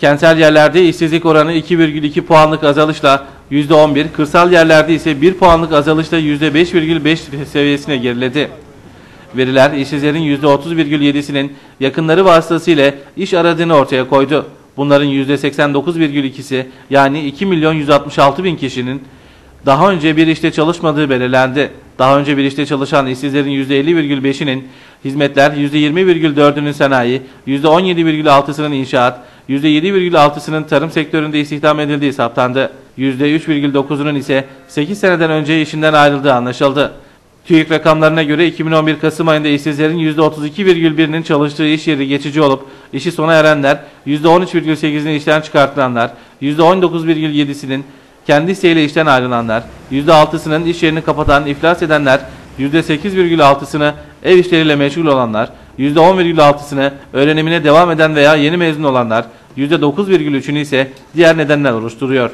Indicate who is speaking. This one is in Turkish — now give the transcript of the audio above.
Speaker 1: Kentsel yerlerde işsizlik oranı 2,2 puanlık azalışla %11, kırsal yerlerde ise 1 puanlık azalışla %5,5 seviyesine geriledi. Veriler işsizlerin %30,7'sinin yakınları vasıtasıyla iş aradığını ortaya koydu. Bunların %89,2'si yani 2 milyon 166 bin kişinin daha önce bir işte çalışmadığı belirlendi. Daha önce bir işte çalışan işsizlerin %50,5'inin hizmetler, %20,4'ünün sanayi, %17,6'sının inşaat, %7,6'sının tarım sektöründe istihdam edildiği saptandı. %3,9'unun ise 8 seneden önce işinden ayrıldığı anlaşıldı. TÜİK rakamlarına göre 2011 Kasım ayında işsizlerin %32,1'inin çalıştığı iş yeri geçici olup işi sona erenler, %13,8'ini işten çıkartılanlar, %19,7'sinin kendi isteğiyle işten ayrılanlar, %6'sının iş yerini kapatan, iflas edenler, %8,6'sını ev işleriyle meşgul olanlar, %10,6'sını öğrenimine devam eden veya yeni mezun olanlar, %9,3'ünü ise diğer nedenler oluşturuyor.